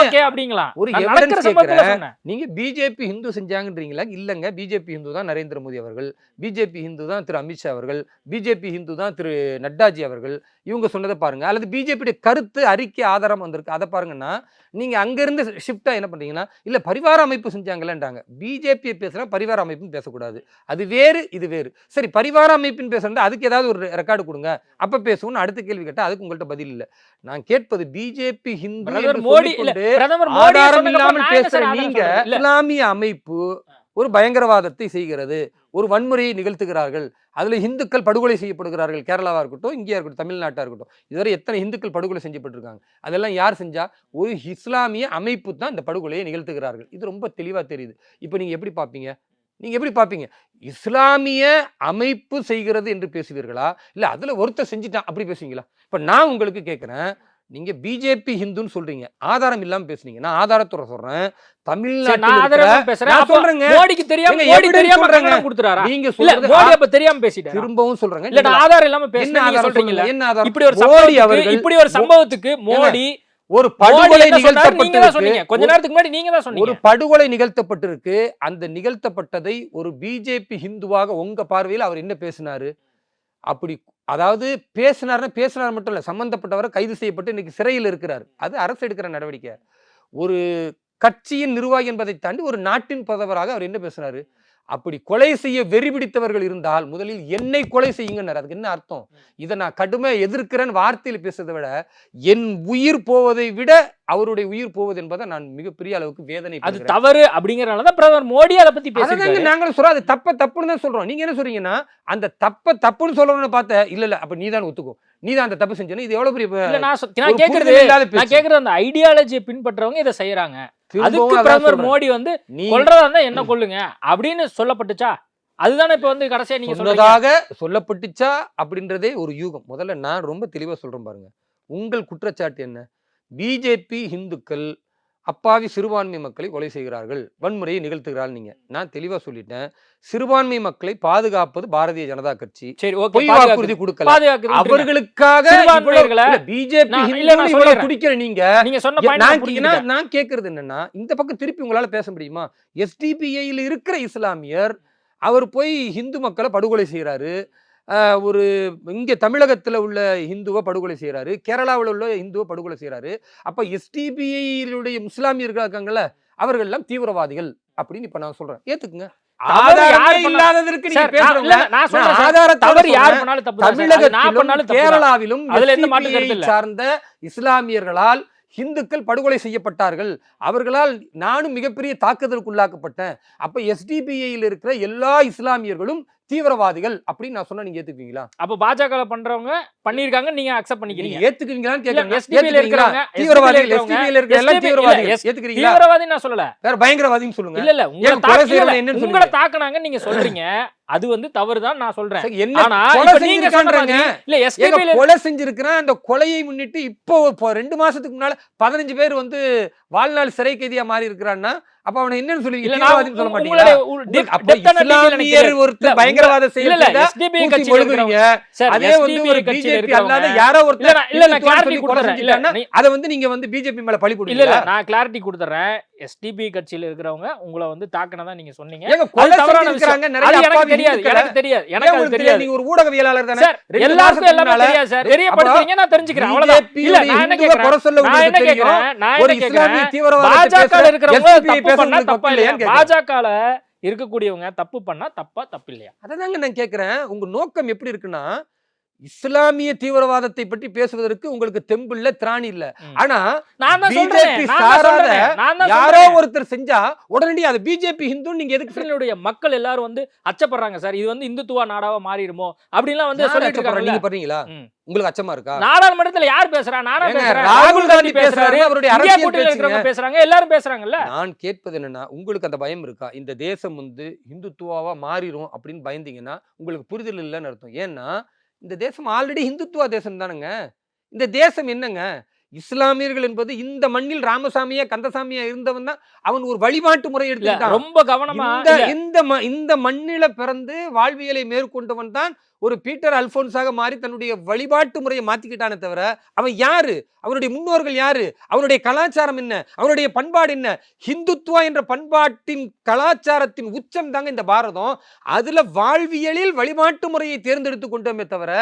ஓகே அப்படிங்களா? ஒரு கேட்கிறேன். சொன்னேன். நீங்க பிஜேபி ஹிந்து செஞ்சாங்கன்றீங்களா? இல்லங்க. பிஜேபி ஹிந்து தான் நரேந்திர மோடி அவர்கள். பிஜேபி ஹிந்து தான் திரு அமித்ஷா அவர்கள். பிஜேபி ஹிந்து தான் திரு நட்டாஜி அவர்கள். இவங்க சொன்னதை பாருங்க. அல்லது பிஜேபியுடைய கருத்து அறிக்கை ஆதாரம் வந்திருக்கு. அதை பாருங்கன்னா நீங்க அங்கிருந்து ஷிஃப்டா என்ன பண்றீங்கன்னா இல்ல பரிவார அமைப்பு செஞ்சாங்கல்லன்றாங்க. பிஜேபி பேசுறா பரிவார அமைப்புன்னு பேசக்கூடாது. அது வேறு இது வேறு. சரி பரிவார அமைப்புன்னு பேசுறது அதுக்கு ஏதாவது ஒரு ரெக்கார்டு கொடுங்க. அப்ப பேசுவோம்னு அடுத்த கேள்வி கேட்டா அதுக்கு உங்கள்ட்ட பதில் இல்ல. நான் கேட்பது பிஜேபி ஹிந்து ஆதாரம் இல்லாமல் பேசுற நீங்க இல்ல. இஸ்லாமிய அமைப்பு ஒரு பயங்கரவாதத்தை செய்கிறது ஒரு வன்முறையை நிகழ்த்துகிறார்கள் அதில் இந்துக்கள் படுகொலை செய்யப்படுகிறார்கள் கேரளாவாக இருக்கட்டும் இங்கேயா இருக்கட்டும் தமிழ்நாட்டாக இருக்கட்டும் இதுவரை எத்தனை இந்துக்கள் படுகொலை செஞ்சப்பட்டிருக்காங்க அதெல்லாம் யார் செஞ்சால் ஒரு இஸ்லாமிய அமைப்பு தான் இந்த படுகொலையை நிகழ்த்துகிறார்கள். இது ரொம்ப தெளிவாக தெரியுது. இப்போ நீங்கள் எப்படி பார்ப்பீங்க நீங்கள் எப்படி பார்ப்பீங்க இஸ்லாமிய அமைப்பு செய்கிறது என்று பேசுவீர்களா? இல்லை அதில் ஒருத்தர் செஞ்சுட்டான் அப்படி பேசுவீங்களா? இப்போ நான் உங்களுக்கு கேட்குறேன் நீங்க பிஜேபி ஹிந்துன்னு சொல்றீங்க. ஆதாரம் இல்லாம பேசுனீங்க. நான் ஆதாரத்தோட சொல்றேன். தமிழ்நாட்டில் பேசுறேன். சொல்றேங்க. மோடிக்கு தெரியாம ஏங்க, மோடி evidence தெரியாம சொல்றேங்க. கங்கணம் கொடுத்துறாரா நீங்க இல்ல சொல்றது மோடி ஆ- அப்ப தெரியாம பேசிட்டாரு? திரும்பவும் சொல்றேங்க. இல்ல ஆதாரம் இல்லாம பேசுறேன் நீங்க என்ன ஆதாரம் இப்படி ஒரு மோடி சம்பவத்துக்கு அவர்கள் இப்படி ஒரு சம்பவத்துக்கு மோடி ஒரு படுகொலை நிகழ்த்தப்பட்டிருக்கு. கொஞ்ச நேரத்துக்கு முன்னாடி நீங்க தான் ஒரு சொன்னீங்க படுகொலை நிகழ்த்தப்பட்டிருக்கு. அந்த நிகழ்த்தப்பட்டதை ஒரு பிஜேபி ஹிந்துவாக உங்க பார்வையில் அவர் என்ன பேசினாரு? அப்படி அதாவது பேசினார்னா பேசினார் மட்டும் இல்ல சம்பந்தப்பட்டவரை கைது செய்யப்பட்டு இன்னைக்கு சிறையில் இருக்கிறார். அது அரசு எடுக்கிற நடவடிக்கை. ஒரு கட்சியின் நிர்வாகி என்பதை தாண்டி ஒரு நாட்டின் பதவராக அவர் என்ன பேசுனாரு? அப்படி கொலை செய்ய வெறி பிடித்தவர்கள் இருந்தால் முதலில் என்னை கொலை செய்யுங்கன்னாரு. அதுக்கு என்ன அர்த்தம்? இதை நான் கடுமையா எதிர்க்கிறேன்னு வார்த்தையில் பேசுறதை விட என் உயிர் போவதை விட அவருடைய உயிர் போவது என்பதை நான் மிகப்பெரிய அளவுக்கு வேதனை அது தவறு அப்படிங்கறனால தான் பிரதமர் மோடி அதை பத்தி பேசுறாங்க நாங்களும் சொல்றோம். அது தப்ப தப்புன்னு தான் சொல்றோம். நீங்க என்ன சொல்றீங்கன்னா அந்த தப்ப தப்புன்னு சொல்லணும்னு பார்த்த இல்ல இல்ல அப்ப நீ தான் ஒத்துக்கும் நீ தான் அந்த தப்பு செஞ்சேன்னு இது எவ்வளவு பெரிய நான். கேக்குறது அந்த ஐடியாலஜியை பின்பற்றவங்க இதை செய்யறாங்க. அதுக்கு பிரதமர். மோடி வந்து நீ கொல்றதா இருந்தா என்ன கொல்லுங்க? அப்படின்னு சொல்லப்பட்டுச்சா? அதுதானே இப்ப வந்து கடைசியா நீங்க சொன்னதாக சொல்லப்பட்டுச்சா அப்படின்றதே ஒரு யூகம். முதல்ல நான் ரொம்ப தெளிவா சொல்றேன் பாருங்க. உங்கள் குற்றச்சாட்டு என்ன? பிஜேபி இந்துக்கள் அப்பாவி சிறுபான்மை மக்களை கொலை செய்கிறார்கள். வன்முறையை நிகழ்த்துகிறார்கள் நீங்க. நான் தெளிவா சொல்லிட்டேன். சிறுபான்மை மக்களை பாதுகாப்பது பாரதிய ஜனதா கட்சி. சரி ஓகே வாக்குறுதி கொடுக்கல. அவர்களுக்காக பிஜேபி. குடிக்கிற நீங்க நீங்க சொன்ன நான் கேட்கறது என்னன்னா இந்த பக்கம் திருப்பி உங்களால பேச முடியுமா? எஸ்டிபிஐயில் இருக்கிற இஸ்லாமியர் அவர் போய் இந்து மக்களை படுகொலை செய்யறாரு ஒரு இங்க தமிழகத்துல உள்ள இந்துவை படுகொலை செய்யறாரு கேரளாவில் உள்ள இந்துவை படுகொலை செய்யறாரு அப்ப எஸ்டிபிஐடைய முஸ்லாமியர்கள் இருக்காங்கல்ல அவர்கள் எல்லாம் தீவிரவாதிகள் அப்படின்னு இப்ப நான். கேரளாவிலும் கருத்து இல்ல. சார்ந்த இஸ்லாமியர்களால் இந்துக்கள் படுகொலை செய்யப்பட்டார்கள். அவர்களால் நானும் மிகப்பெரிய தாக்குதலுக்குள்ளாக்கப்பட்டேன். அப்ப எஸ்டிபிஐயில் இருக்கிற எல்லா இஸ்லாமியர்களும் தீவிரவாதிகள் அப்படின்னு நான் சொன்னா நீங்க ஏத்துக்குவீங்களா? அப்ப பாஜக பண்ணிருக்காங்க பண்ணிருக்காங்க நீங்க அக்செப்ட் பண்ணிக்கிறீங்க. ஏத்துக்குவீங்களான்னு இருக்கிறவங்க, தீவிரவாதிகள் SDPI ல எஸ்டிபிஐல இருக்கிற தீவிரவாதிகள். இல்ல, ஏத்துக்கிறீங்களா? தீவிரவாதி நான் சொல்லல. வேற பயங்கரவாதின்னு சொல்லுங்க. இல்ல இல்ல உங்களை? தாக்குனாங்க நீங்க சொல்றீங்க. அது வந்து தவறுதான் நான் சொல்றேன். என்ன கொலை செஞ்சிருக்கிறேன் அந்த கொலையை முன்னிட்டு இப்போ ரெண்டு மாசத்துக்கு முன்னால பதினஞ்சு பேர் வந்து வாழ்நாள் சிறை கைதியா மாறி இருக்கிறான்னா அப்ப அவனை என்னன்னு சொல்ல இஸ்லாமியர் தெரியாது. ஒருத்தர் பயங்கரவாத சார் அதே வந்து ஒரு பிஜேபி அல்லாத யாரோ ஒருத்தர் இல்ல நான் கிளாரிட்டி சொல்லி கொடுத்துறேன் அதை வந்து நீங்க வந்து பிஜேபி மேல பழி இல்ல போடுவீங்களா? நான் கிளாரிட்டி கொடுத்துறேன். எஸ்டிபி கட்சியில இருக்கிறவங்க உங்களை வந்து தாக்குனதா நீங்க சொன்னீங்க. எனக்கு தெரியாது. எனக்கு தெரியாது எனக்கு அது தெரியாது. நீங்க ஒரு ஊடகவியலாளர் தானே? எல்லாருக்கும் எல்லாமே தெரியாது சார். தெரியப்படுத்துறீங்க நான் தெரிஞ்சுக்கிறேன் அவ்வளவுதான். இல்ல நான் என்ன கேக்குறேன்? நான் என்ன கேக்குறேன்? நான் என்ன கேக்குறேன்? பாஜக இருக்கிறவங்க தப்பு பண்ணா தப்பா இல்லையா. பாஜகல இருக்கக்கூடியவங்க தப்பு பண்ணா தப்பா தப்பு இல்லையா அததாங்க நான் கேக்குறேன். உங்க நோக்கம் எப்படி இருக்குன்னா இஸ்லாமிய தீவிரவாதத்தை பற்றி பேசுவதற்கு உங்களுக்கு தெம்பு இல்ல திராணி இல்ல. ஆனா பிஜேபி சாராத யாரோ ஒருத்தர் செஞ்சா உடனடியா அது பிஜேபி ஹிந்து நீங்க எதுக்கு மக்கள் எல்லாரும் வந்து அச்சப்படுறாங்க சார் இது வந்து இந்துத்துவா நாடாவா மாறிடுமோ? அப்படின்லாம் வந்து சொல்லிட்டு நீங்க பண்றீங்களா. உங்களுக்கு அச்சமா இருக்கா? நாடாளுமன்றத்துல யார் பேசுறா? நானா ராகுல் காந்தி பேசுறாரு. அவருடைய அரசியல் பேசுறாங்க எல்லாரும் பேசுறாங்கல்ல. நான் கேட்பது என்னன்னா உங்களுக்கு அந்த பயம் இருக்கா? இந்த தேசம் வந்து இந்துத்துவாவா மாறிடும் அப்படின்னு பயந்தீங்கன்னா உங்களுக்கு புரிதல் இல்லைன்னு அர்த்தம். ஏன்னா இந்த தேசம் ஆல்ரெடி இந்துத்துவா தேசம் தானுங்க இந்த தேசம் என்னங்க? இஸ்லாமியர்கள் என்பது இந்த மண்ணில் ராமசாமியா கந்தசாமியா இருந்தவன் தான். அவன் ஒரு வழிபாட்டு முறை இல்ல எடுத்துக்கிட்டான். ரொம்ப கவனமா இந்த இந்த மண்ணில பிறந்து வாழ்வியலை மேற்கொண்டவன் தான் ஒரு பீட்டர் அல்போன்ஸாக மாறி தன்னுடைய வழிபாட்டு முறையை மாத்திக்கிட்டானே தவிர அவன் யாரு? அவனுடைய முன்னோர்கள் யாரு? அவனுடைய கலாச்சாரம் என்ன? அவனுடைய பண்பாடு என்ன? ஹிந்துத்துவா என்ற பண்பாட்டின் கலாச்சாரத்தின் உச்சம் தாங்க இந்த பாரதம். அதுல வாழ்வியலில் வழிபாட்டு முறையை தேர்ந்தெடுத்து கொண்டோமே தவிர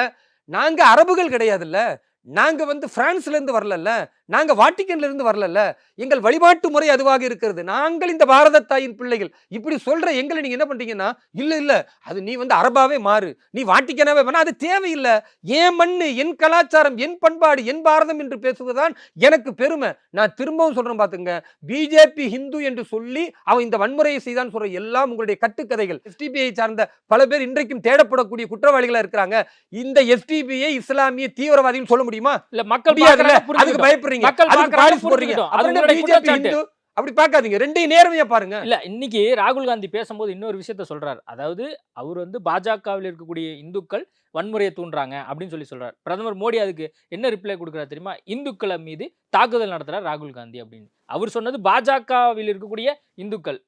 நாங்க அரபுகள் கிடையாதுல்ல. நாங்க வந்து பிரான்ஸ்ல இருந்து வரலல்ல நாங்க வாட்டிக்கன்ல இருந்து வரலல்ல. எங்கள் வழிபாட்டு முறை அதுவாக இருக்கிறது. நாங்கள் இந்த பாரத தாயின் பிள்ளைகள். இப்படி சொல்ற எங்களை நீங்க என்ன பண்றீங்கன்னா இல்ல இல்ல அது நீ வந்து அரபாவே மாறு. நீ வாட்டிக்கனாவே பண்ண அது தேவையில்லை. என் மண்ணு என் கலாச்சாரம் என் பண்பாடு என் பாரதம் என்று பேசுவதுதான் எனக்கு பெருமை. நான் திரும்பவும் சொல்றேன் பாத்துங்க. பிஜேபி ஹிந்து என்று சொல்லி அவன் இந்த வன்முறையை செய்தான் சொல்ற எல்லாம் உங்களுடைய கட்டுக்கதைகள். எஸ்டிபிஐ சார்ந்த பல பேர் இன்றைக்கும் தேடப்படக்கூடிய குற்றவாளிகளா இருக்கிறாங்க. இந்த எஸ்டிபிஐ இஸ்லாமிய தீவிரவாதின்னு சொல்ல முடியுமா? இல்ல மக்கள் அதுக்கு. பயப்படுறீங்க. அதுக்கு போடுறீங்க. அப்புறம் பிஜேபி அப்படி பார்க்காதீங்க. ரெண்டையும் நேர்மையா பாருங்க. இல்ல இன்னைக்கு ராகுல் காந்தி பேசும்போது இன்னொரு விஷயத்த சொல்றாரு. அதாவது அவர் வந்து பாஜகவில் இருக்கக்கூடிய இந்துக்கள் வன்முறையை தூண்டுறாங்க அப்படின்னு சொல்லி சொல்றாரு. பிரதமர் மோடி அதுக்கு என்ன ரிப்ளை கொடுக்குறாரு தெரியுமா? இந்துக்களை மீது தாக்குதல் நடத்துறார் ராகுல் காந்தி அப்படின்னு. அவர் சொன்னது பாஜகவில் இருக்கக்கூடிய இந்துக்கள்.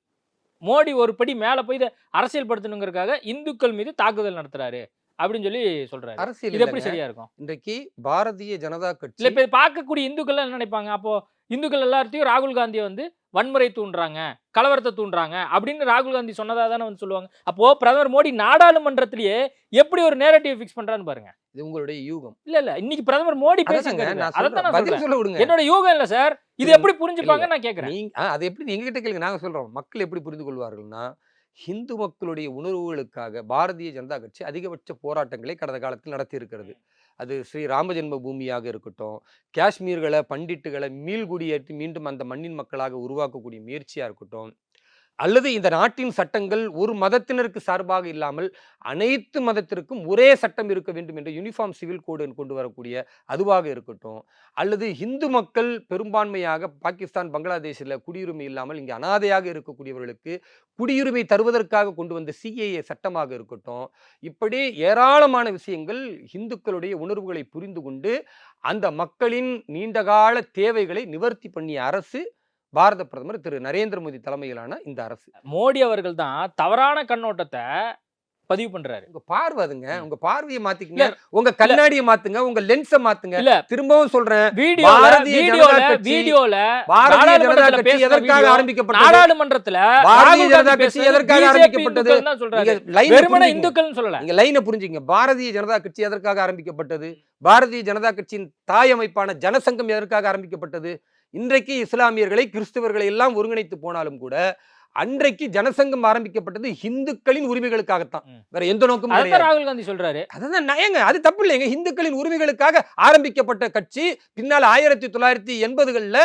மோடி ஒரு படி மேல போய் இதை அரசியல் படுத்தணுங்கிறதுக்காக இந்துக்கள் மீது தாக்குதல் நடத்துறாரு. அப்படின்னு சொல்லி சொல்றாரு. அரசியல் இது எப்படி. சரியா இருக்கும் இன்றைக்கு பாரதிய ஜனதா இல்ல கட்சி இப்ப இதை பார்க்கக்கூடிய இந்துக்கள் என்ன நினைப்பாங்க? அப்போ இந்துக்கள் எல்லாத்தையும் ராகுல் காந்தியை வந்து வன்முறை தூண்டுறாங்க கலவரத்தை தூண்டுறாங்க அப்படின்னு ராகுல் காந்தி சொன்னதா தானே வந்து சொல்லுவாங்க. அப்போ பிரதமர் மோடி நாடாளுமன்றத்திலேயே எப்படி ஒரு நேரட்டிவ் ஃபிக்ஸ் பண்றான்னு பாருங்க. இது உங்களுடைய யூகம். இல்ல இல்ல. இன்னைக்கு பிரதமர் மோடி பேசுங்க அதான் சொல்ல விடுங்க. என்னோட யூகம் இல்ல சார். இது இல்ல, எப்படி புரிஞ்சுப்பாங்க நான் ஆ, அது எப்படி எங்க கிட்ட கேளுங்க. நாங்க சொல்றோம். மக்கள் எப்படி புரிந்து கொள்வார்கள்னா ஹிந்து மக்களுடைய உணர்வுகளுக்காக பாரதிய ஜனதா கட்சி அதிகபட்ச போராட்டங்களை கடந்த காலத்தில் நடத்தியிருக்கிறது. அது ஸ்ரீ ராம ஜென்ம பூமியாக இருக்கட்டும் காஷ்மீர்களை பண்டிட்டுகளை மீள்குடியேற்றி மீண்டும் அந்த மண்ணின் மக்களாக உருவாக்கக்கூடிய முயற்சியாக இருக்கட்டும் அல்லது இந்த நாட்டின் சட்டங்கள் ஒரு மதத்தினருக்கு சார்பாக இல்லாமல் அனைத்து மதத்திற்கும் ஒரே சட்டம் இருக்க வேண்டும் என்ற யூனிஃபார்ம் சிவில் கோடு கொண்டு வரக்கூடிய அதுவாக இருக்கட்டும். அல்லது இந்து மக்கள் பெரும்பான்மையாக பாகிஸ்தான் பங்களாதேஷில் குடியுரிமை இல்லாமல் இங்கே அனாதையாக இருக்கக்கூடியவர்களுக்கு குடியுரிமை தருவதற்காக கொண்டு வந்த சிஏஏ சட்டமாக இருக்கட்டும். இப்படி ஏராளமான விஷயங்கள் இந்துக்களுடைய உணர்வுகளை புரிந்து கொண்டு அந்த மக்களின் நீண்டகால தேவைகளை நிவர்த்தி பண்ணிய அரசு பாரத பிரதமர் திரு. நரேந்திர மோடி தலைமையிலான இந்த அரசு. மோடி அவர்கள் தான் தவறான கண்ணோட்டத்தை பதிவு பண்றாரு. உங்க பார்வை அதுங்க. உங்க பார்வையை மாத்திக்கங்க. உங்க கண்ணாடியை மாத்துங்க. உங்க லென்ஸை மாத்துங்க. இல்ல. திரும்பவும் சொல்றேன். வீடியோல பாரதிய வீடியோல ஜனதா கட்சி- வீடியோல பாரதிய ஜனதா நாடாளுமன்றத்துல கட்சி பேசின எதற்காக ஆரம்பிக்கப்பட்டது? நாடாளுமன்றத்துல பாரதிய ஜனதா கட்சி எதற்காக ஆரம்பிக்கப்பட்டது? இந்துக்கள் வெறுமனே. இந்துக்கள்னு சொல்லல. நீங்க லைனை புரிஞ்சுங்க பாரதிய ஜனதா கட்சி எதற்காக ஆரம்பிக்கப்பட்டது? பாரதிய ஜனதா கட்சியின் தாய் அமைப்பான ஜனசங்கம் எதற்காக ஆரம்பிக்கப்பட்டது? இன்றைக்கு இஸ்லாமியர்களை கிறிஸ்தவர்களை எல்லாம் ஒருங்கிணைத்து போனாலும் கூட அன்றைக்கு ஜனசங்கம் ஆரம்பிக்கப்பட்டது இந்துக்களின் உரிமைகளுக்காகத்தான். வேற எந்த நோக்கமும் அதான் கிடையாது. ராகுல் காந்தி சொல்றாரு. அதுதான் நயங்க அது தப்பு இல்லைங்க. இந்துக்களின் உரிமைகளுக்காக ஆரம்பிக்கப்பட்ட கட்சி பின்னால் ஆயிரத்தி தொள்ளாயிரத்தி எண்பதுகளில்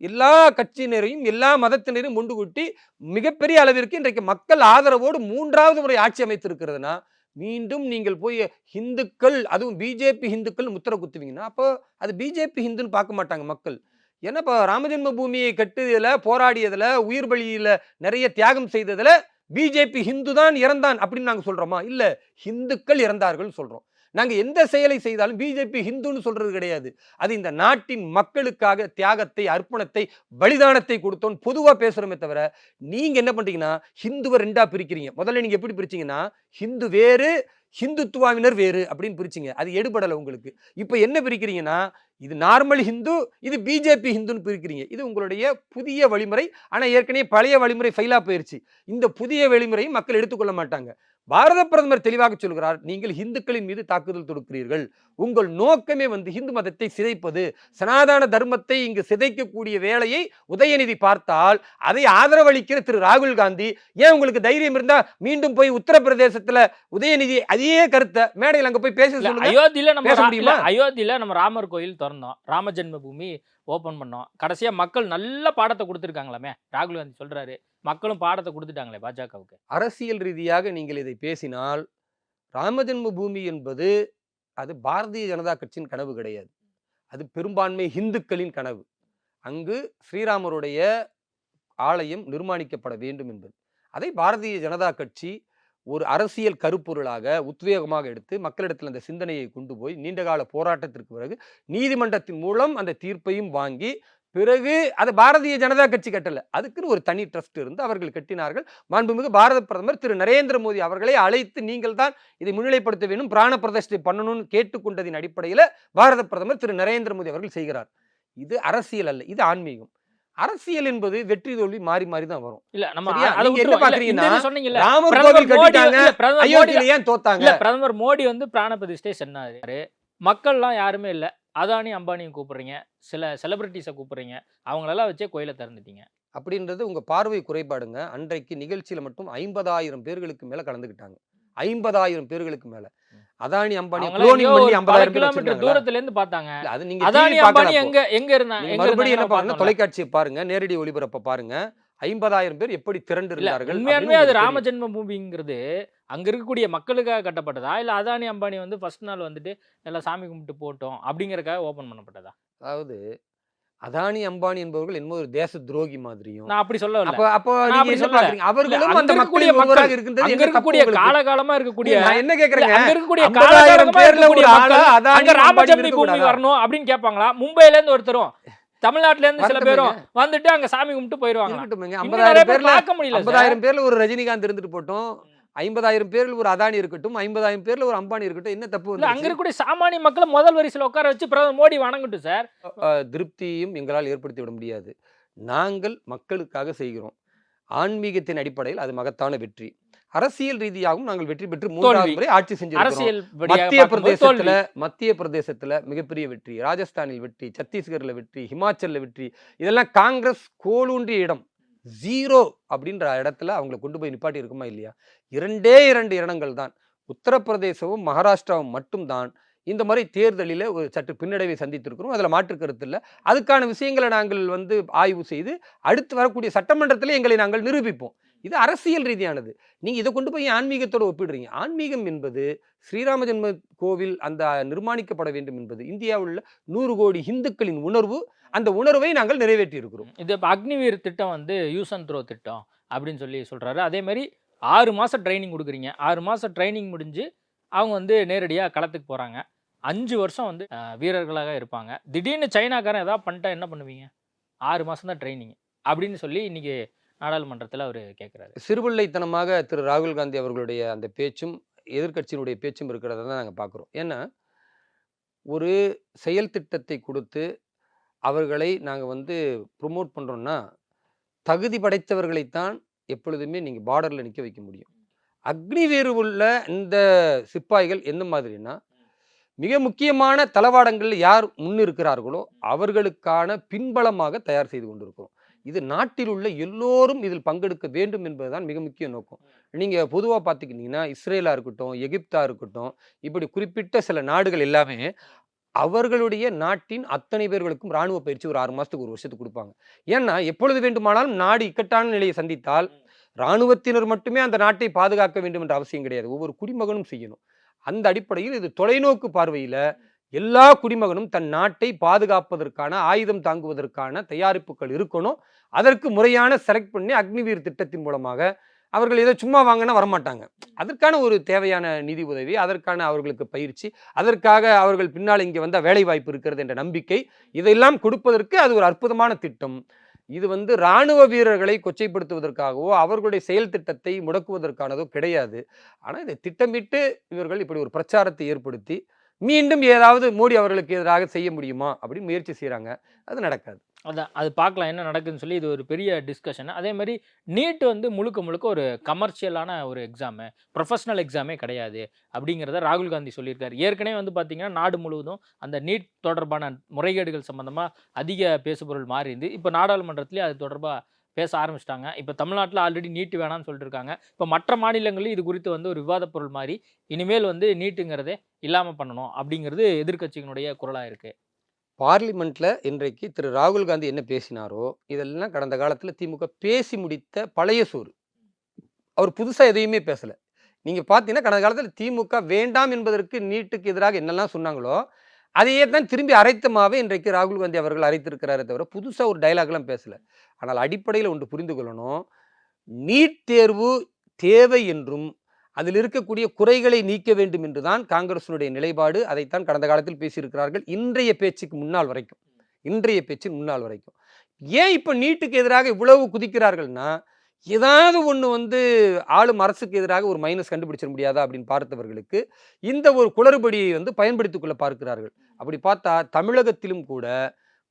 எல்லா கட்சியினரையும் எல்லா மதத்தினரையும் ஒன்று கூட்டி மிகப்பெரிய அளவிற்கு இன்றைக்கு மக்கள் ஆதரவோடு மூன்றாவது முறை ஆட்சி அமைத்திருக்கிறதுனா மீண்டும் நீங்கள் போய் ஹிந்துக்கள் அதுவும் பிஜேபி ஹிந்துக்கள் முத்திர குத்துவீங்கன்னா அப்போ அது பிஜேபி ஹிந்துன்னு பார்க்க மாட்டாங்க மக்கள். ஏன்னா இப்போ ராமஜென்ம பூமியை கட்டுதில் போராடியதில் உயிர் பலியில் நிறைய தியாகம் செய்ததில் பிஜேபி ஹிந்து தான் இறந்தான் அப்படின்னு நாங்கள் சொல்கிறோமா இல்லை ஹிந்துக்கள் இறந்தார்கள் சொல்கிறோம் நாங்கள் எந்த செயலை செய்தாலும் பிஜேபி ஹிந்துன்னு சொல்கிறது கிடையாது. அது இந்த நாட்டின் மக்களுக்காக தியாகத்தை அர்ப்பணத்தை பலிதானத்தை கொடுத்தோன்னு பொதுவாக பேசுகிறோமே தவிர நீங்கள் என்ன பண்ணுறீங்கன்னா ஹிந்துவை ரெண்டாக பிரிக்கிறீங்க. முதல்ல நீங்கள் எப்படி பிரிச்சீங்கன்னா ஹிந்து வேறு ஹிந்துத்துவாவினர் வேறு அப்படின்னு பிரிச்சிங்க. அது எடுபடலை உங்களுக்கு. இப்போ என்ன பிரிக்கிறீங்கன்னா இது நார்மல் ஹிந்து இது பிஜேபி ஹிந்துன்னு பிரிக்கிறீங்க. இது உங்களுடைய புதிய வழிமுறை. ஆனால் ஏற்கனவே பழைய வழிமுறை ஃபெயிலாக போயிடுச்சு இந்த புதிய வழிமுறையை மக்கள் எடுத்துக்கொள்ள மாட்டாங்க. பாரத பிரதமர் தெளிவாக சொல்கிறார் நீங்கள் இந்துக்களின் மீது தாக்குதல் தொடுக்கிறீர்கள். உங்கள் நோக்கமே வந்து இந்து மதத்தை சிதைப்பது. சனாதன தர்மத்தை இங்கு சிதைக்கக்கூடிய வேலையை உதயநிதி பார்த்தால் அதை ஆதரவளிக்கிற திரு ராகுல் காந்தி ஏன் உங்களுக்கு தைரியம் இருந்தா மீண்டும் போய் உத்தரப்பிரதேசத்துல உதயநிதி அதே கருத்தை மேடையில் அங்க போய் பேச அயோத்தியில நம்ம பேச முடியுமா? அயோத்தியில நம்ம ராமர் கோயில் திறந்தோம். ராம ஜென்ம ஓப்பன் பண்ணோம். கடைசியாக மக்கள் நல்ல பாடத்தை கொடுத்துருக்காங்களாமே. ராகுல் காந்தி சொல்கிறாரு மக்களும் பாடத்தை கொடுத்துட்டாங்களே பாஜகவுக்கு. அரசியல் ரீதியாக நீங்கள் இதை பேசினால் ராமஜென்ம பூமி என்பது அது பாரதிய ஜனதா கட்சியின் கனவு கிடையாது. அது பெரும்பான்மை இந்துக்களின் கனவு. அங்கு ஸ்ரீராமருடைய ஆலயம் நிர்மாணிக்கப்பட வேண்டும் என்பது. அதை பாரதிய ஜனதா கட்சி ஒரு அரசியல் கருப்பொருளாக உத்வேகமாக எடுத்து மக்களிடத்தில் அந்த சிந்தனையை கொண்டு போய் நீண்டகால போராட்டத்திற்கு பிறகு நீதிமன்றத்தின் மூலம் அந்த தீர்ப்பையும் வாங்கி பிறகு அது பாரதிய ஜனதா கட்சி கட்டல. அதுக்குன்னு ஒரு தனி ட்ரஸ்ட் இருந்து அவர்கள் கட்டினார்கள். மாண்புமிகு பாரத பிரதமர் திரு நரேந்திர மோடி அவர்களை அழைத்து நீங்கள் தான் இதை முன்னிலைப்படுத்த வேண்டும் பிராண பிரதிஷ்டை பண்ணணும்னு கேட்டுக்கொண்டதின் அடிப்படையில் பாரத பிரதமர் திரு நரேந்திர மோடி அவர்கள் செய்கிறார். இது அரசியல் அல்ல இது ஆன்மீகம். அரசியல் என்பது வெற்றி தோல்வி மாறி மாறி தான் வரும். இல்ல நம்ம என்ன பாக்குறீங்கன்னா, ராமர் பிரதமர் கோவில் கட்டிட்டாங்க அயோத்தியில ஏன் தோத்தாங்க? பிரதமர் மோடி வந்து பிராண பிரதிஷ்டை சொன்னாரு. மக்கள்லாம் யாருமே இல்ல. அதானி அம்பானியும் கூப்பிடுறீங்க. சில செலிபிரிட்டிஸை கூப்பிடுறீங்க. அவங்களெல்லாம் வச்சே கோயிலை திறந்துட்டீங்க. அப்படின்றது உங்க பார்வை குறைபாடுங்க. அன்றைக்கு நிகழ்ச்சியில மட்டும் ஐம்பதாயிரம் பேர்களுக்கு மேல கலந்துக்கிட்டாங்க. ஐம்பதாயிரம் பேர்களுக்கு மேல அதானி அம்பானி பண்ணி ஐம்பதாயிரம் பேர் கிலோமீட்டர்? தூரத்துல இருந்து பார்த்தாங்க அது நீங்க அதானி அம்பானி. எங்க எங்க இருந்தா நீங்க எங்க மறுபடியும் என்ன பாருங்க. தொலைக்காட்சியை பாருங்க நேரடி ஒளிபரப்ப பாருங்க ஐம்பதாயிரம் பேர் எப்படி திரண்டு இருந்தார்கள் உண்மையாலுமே அது ராம. ஜென்ம பூமிங்கிறது அங்க இருக்கக்கூடிய மக்களுக்காக கட்டப்பட்டதா இல்ல அதானி அம்பானி வந்து ஃபர்ஸ்ட் நாள் வந்துட்டு எல்லாம் சாமி கும்பிட்டு போட்டோம் அப்படிங்கறக்காக ஓபன் பண்ணப்பட்டதா அதாவது அதானி அம்பானி என்பவர்கள் என்னமோ ஒரு தேச துரோகி மாதிரியும் நான் அப்படி சொல்ல அப்ப அப்போ நீங்க என்ன. பாக்குறீங்க அவர்களும் அந்த இருக்கக்கூடிய மக்களில் ஒருவராக மக்கள், இருக்கின்றது தப்பு இருக்கக்கூடிய? காலகாலமா இருக்கக்கூடிய நான் என்ன கேக்குறேங்க அங்க இருக்கக்கூடிய காலகாலமா பேர்ல ஒரு ஆளா அங்க ராமஜென்ம பூமி? வரணும் அப்படின்னு கேட்பாங்களா மும்பைல இருந்து ஒருத்தரும் தமிழ்நாட்டுல இருந்து சில. பேரும் வந்துட்டு அங்க சாமி கும்பிட்டு போயிருவாங்க ஐம்பதாயிரம் பேர் பேர்ல பார்க்க முடியல. ஐம்பதாயிரம் பேர்ல ஒரு ரஜினிகாந்த் இருந்துட்டு போட்டோம் ஐம்பதாயிரம் பேர்ல ஒரு அதானி இருக்கட்டும் ஐம்பதாயிரம் பேர்ல ஒரு அம்பானி இருக்கட்டும் என்ன தப்பு இல்ல அங்க இருக்கக்கூடிய சாமானிய மக்களை முதல் வரிசையில உட்கார வச்சு பிரதமர் மோடி வணங்கட்டும் சார். திருப்தியும் எங்களால் ஏற்படுத்தி விட முடியாது. நாங்கள் மக்களுக்காக செய்கிறோம். ஆன்மீகத்தின் அடிப்படையில் அது மகத்தான வெற்றி. அரசியல் ரீதியாகவும் நாங்கள் வெற்றி பெற்று மூன்றாவது. முறை ஆட்சி செஞ்சிருக்கிறோம். அரசியல் மத்திய பிரதேசத்துல மத்திய பிரதேசத்துல மிகப்பெரிய வெற்றி. ராஜஸ்தானில் வெற்றி சத்தீஸ்கர்ல வெற்றி ஹிமாச்சல்ல வெற்றி. இதெல்லாம் காங்கிரஸ் கோலூன்றிய இடம். ஜீரோ அப்படின்ற இடத்துல அவங்கள கொண்டு போய் நிப்பாட்டி இருக்குமா இல்லையா? இரண்டே இரண்டு இடங்கள் தான். உத்தரப்பிரதேசமும் மகாராஷ்டிராவும் மட்டும்தான். இந்த மாதிரி தேர்தலில் ஒரு சற்று பின்னடைவை சந்தித்திருக்கிறோம். அதில் மாற்று கருத்து இல்லை. அதுக்கான விஷயங்களை நாங்கள் வந்து ஆய்வு செய்து அடுத்து வரக்கூடிய சட்டமன்றத்திலே எங்களை நாங்கள் நிரூபிப்போம். இது அரசியல் ரீதியானது. நீங்கள் இதை கொண்டு போய் ஆன்மீகத்தோடு ஒப்பிடுறீங்க. ஆன்மீகம் என்பது ஸ்ரீராம ஜென்ம கோவில் அந்த நிர்மாணிக்கப்பட வேண்டும் என்பது. இந்தியாவில் உள்ள நூறு கோடி இந்துக்களின் உணர்வு அந்த உணர்வை நாங்கள் நிறைவேற்றி இருக்கிறோம் இது இப்போ அக்னிவீர் திட்டம் வந்து யூஸ் அண்ட் த்ரோ திட்டம் அப்படின்னு சொல்லி சொல்கிறாரு அதே மாதிரி ஆறு மாதம் ட்ரைனிங் கொடுக்குறீங்க. ஆறு மாதம் ட்ரைனிங் முடிஞ்சு அவங்க வந்து நேரடியாக களத்துக்கு போகிறாங்க அஞ்சு வருஷம் வந்து வீரர்களாக இருப்பாங்க. திடீர்னு சைனாக்காரன் ஏதாவது பண்ணிட்டா என்ன பண்ணுவீங்க? ஆறு மாதம் தான் ட்ரைனிங் அப்படின்னு சொல்லி இன்னைக்கு நாடாளுமன்றத்தில் அவர் கேட்குறாரு சிறுபிள்ளைத்தனமாக திரு. ராகுல் காந்தி அவர்களுடைய அந்த பேச்சும் எதிர்க்கட்சியினுடைய பேச்சும் இருக்கிறத தான் நாங்கள் பார்க்குறோம் ஏன்னா ஒரு செயல் திட்டத்தை கொடுத்து அவர்களை நாங்கள் வந்து ப்ரொமோட் பண்ணுறோம்னா தகுதி படைத்தவர்களைத்தான் எப்பொழுதுமே நீங்கள் பார்டரில் நிற்க வைக்க முடியும். அக்னி வேறு உள்ள இந்த சிப்பாய்கள் எந்த மாதிரினா மிக முக்கியமான தளவாடங்களில் யார் முன்னிருக்கிறார்களோ அவர்களுக்கான பின்பலமாக தயார் செய்து கொண்டிருக்கிறோம். இது நாட்டில் உள்ள எல்லோரும் இதில் பங்கெடுக்க வேண்டும் என்பதுதான் மிக முக்கிய நோக்கம். நீங்கள் பொதுவாக பார்த்துக்கிட்டிங்கன்னா இஸ்ரேலாக இருக்கட்டும் எகிப்தா இருக்கட்டும் இப்படி குறிப்பிட்ட சில நாடுகள் எல்லாமே அவர்களுடைய நாட்டின் அத்தனை பேர்களுக்கும் ராணுவ பயிற்சி ஒரு ஆறு மாதத்துக்கு ஒரு வருஷத்துக்கு கொடுப்பாங்க. ஏன்னா எப்பொழுது வேண்டுமானாலும் நாடு இக்கட்டான நிலையை சந்தித்தால் இராணுவத்தினர் மட்டுமே அந்த நாட்டை பாதுகாக்க வேண்டும் என்ற அவசியம் கிடையாது. ஒவ்வொரு குடிமகனும் செய்யணும். அந்த அடிப்படையில் இது தொலைநோக்கு பார்வையில் எல்லா குடிமகனும் தன் நாட்டை பாதுகாப்பதற்கான ஆயுதம் தாங்குவதற்கான தயாரிப்புகள் இருக்கணும். அதற்கு முறையான செலக்ட் பண்ணி அக்னிவீர் திட்டத்தின் மூலமாக அவர்கள் ஏதோ சும்மா வாங்கினா வரமாட்டாங்க. அதற்கான ஒரு தேவையான நிதி உதவி அதற்கான அவர்களுக்கு பயிற்சி அதற்காக அவர்கள் பின்னால் இங்கே வந்தால் வேலை வாய்ப்பு இருக்கிறது என்ற நம்பிக்கை இதெல்லாம் கொடுப்பதற்கு அது ஒரு அற்புதமான திட்டம். இது வந்து இராணுவ வீரர்களை கொச்சைப்படுத்துவதற்காகவோ அவர்களுடைய செயல் திட்டத்தை முடக்குவதற்கானதோ கிடையாது. ஆனால் இதை திட்டமிட்டு இவர்கள் இப்படி ஒரு பிரச்சாரத்தை ஏற்படுத்தி மீண்டும் ஏதாவது மோடி அவர்களுக்கு எதிராக செய்ய முடியுமா அப்படின்னு முயற்சி செய்கிறாங்க அது நடக்காது. அதான் அது பார்க்கலாம் என்ன நடக்குதுன்னு சொல்லி இது ஒரு பெரிய டிஸ்கஷன் அதே மாதிரி நீட் வந்து முழுக்க முழுக்க ஒரு கமர்ஷியலான ஒரு எக்ஸாமு ப்ரொஃபஷனல் எக்ஸாமே கிடையாது அப்படிங்கிறத ராகுல் காந்தி சொல்லியிருக்காரு. ஏற்கனவே வந்து பார்த்திங்கன்னா நாடு முழுவதும் அந்த நீட் தொடர்பான முறைகேடுகள் சம்மந்தமாக அதிக பேசுபொருள் மாறி இருந்து இப்போ நாடாளுமன்றத்துலேயே அது தொடர்பாக பேச ஆரம்பிச்சிட்டாங்க. இப்போ தமிழ்நாட்டில் ஆல்ரெடி நீட்டு வேணாம்னு சொல்லிட்டு இருக்காங்க இப்போ மற்ற மாநிலங்களில் இது குறித்து வந்து ஒரு விவாத பொருள் மாதிரி இனிமேல் வந்து நீட்டுங்கிறதே இல்லாமல் பண்ணணும் அப்படிங்கிறது எதிர்க்கட்சியினுடைய குரலாக இருக்குது பார்லிமெண்ட்டில் இன்றைக்கு திரு ராகுல் காந்தி என்ன பேசினாரோ இதெல்லாம் கடந்த காலத்தில் திமுக பேசி முடித்த பழைய சோறு. அவர் புதுசாக எதையுமே பேசலை. நீங்கள் பார்த்தீங்கன்னா கடந்த காலத்தில் திமுக வேண்டாம் என்பதற்கு நீட்டுக்கு எதிராக என்னெல்லாம் சொன்னாங்களோ அதையே தான் திரும்பி அரைத்தமாவே இன்றைக்கு ராகுல் காந்தி அவர்கள் அரைத்திருக்கிறாரே தவிர புதுசாக ஒரு டைலாக்லாம் பேசலை. ஆனால் அடிப்படையில் ஒன்று புரிந்து கொள்ளணும். நீட் தேர்வு தேவை என்றும் அதில் இருக்கக்கூடிய குறைகளை நீக்க வேண்டும் என்றுதான் காங்கிரசினுடைய நிலைப்பாடு. அதைத்தான் கடந்த காலத்தில் பேசியிருக்கிறார்கள். இன்றைய பேச்சுக்கு முன்னால் வரைக்கும். இன்றைய பேச்சின் முன்னால் வரைக்கும். ஏன் இப்போ நீட்டுக்கு எதிராக இவ்வளவு குதிக்கிறார்கள்னா ஏதாவது ஒன்று வந்து ஆளும் அரசுக்கு எதிராக ஒரு மைனஸ் கண்டுபிடிச்சிட முடியாதா அப்படின்னு பார்த்தவர்களுக்கு இந்த ஒரு குளறுபடியை வந்து பயன்படுத்திக்கொள்ள பார்க்கிறார்கள். அப்படி பார்த்தா தமிழகத்திலும் கூட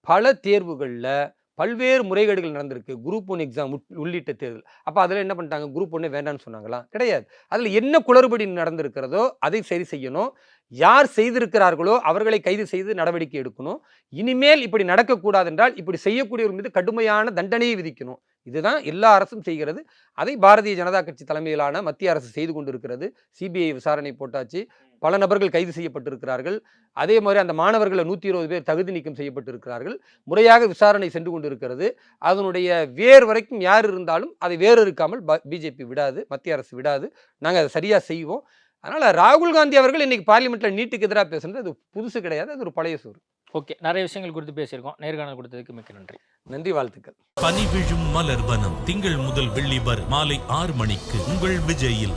பல தேர்வுகளில் பல்வேறு முறைகேடுகள் நடந்திருக்கு. குரூப் ஒன் எக்ஸாம் உள்ளிட்ட தேர்தல் அப்போ அதில் என்ன பண்ணிட்டாங்க? குரூப் ஒன்னே வேண்டாம்னு சொன்னாங்களா? கிடையாது. அதில் என்ன குளறுபடி நடந்திருக்கிறதோ அதை சரி செய்யணும். யார் செய்திருக்கிறார்களோ அவர்களை கைது செய்து நடவடிக்கை எடுக்கணும். இனிமேல் இப்படி நடக்கக்கூடாது என்றால் இப்படி செய்யக்கூடியவர் மீது கடுமையான தண்டனையை விதிக்கணும். இதுதான் எல்லா அரசும் செய்கிறது. அதை பாரதிய ஜனதா கட்சி தலைமையிலான மத்திய அரசு செய்து கொண்டிருக்கிறது. சிபிஐ விசாரணை போட்டாச்சு. பல நபர்கள் கைது செய்யப்பட்டிருக்கிறார்கள். அதே மாதிரி அந்த மாணவர்களை நூற்றி இருபது பேர் தகுதி நீக்கம் செய்யப்பட்டிருக்கிறார்கள். முறையாக விசாரணை சென்று கொண்டிருக்கிறது. அதனுடைய வேர் வரைக்கும் யார் இருந்தாலும் அதை வேறு இருக்காமல் பிஜேபி விடாது மத்திய அரசு விடாது. நாங்கள் அதை சரியாக செய்வோம். அதனால் ராகுல் காந்தி அவர்கள் இன்னைக்கு பார்லிமெண்ட்டில் நீட்டுக்கு எதிராக பேசுறது அது புதுசு கிடையாது. அது ஒரு பழைய சோறு. ஓகே நிறைய விஷயங்கள் குறித்து பேசியிருக்கோம். நேர்காணல் கொடுத்ததுக்கு மிக்க நன்றி. நன்றி வாழ்த்துக்கள். பனி விழும் மலர் வனம் திங்கள் முதல் வெள்ளி வரை மாலை ஆறு மணிக்கு உங்கள் விஜயில்.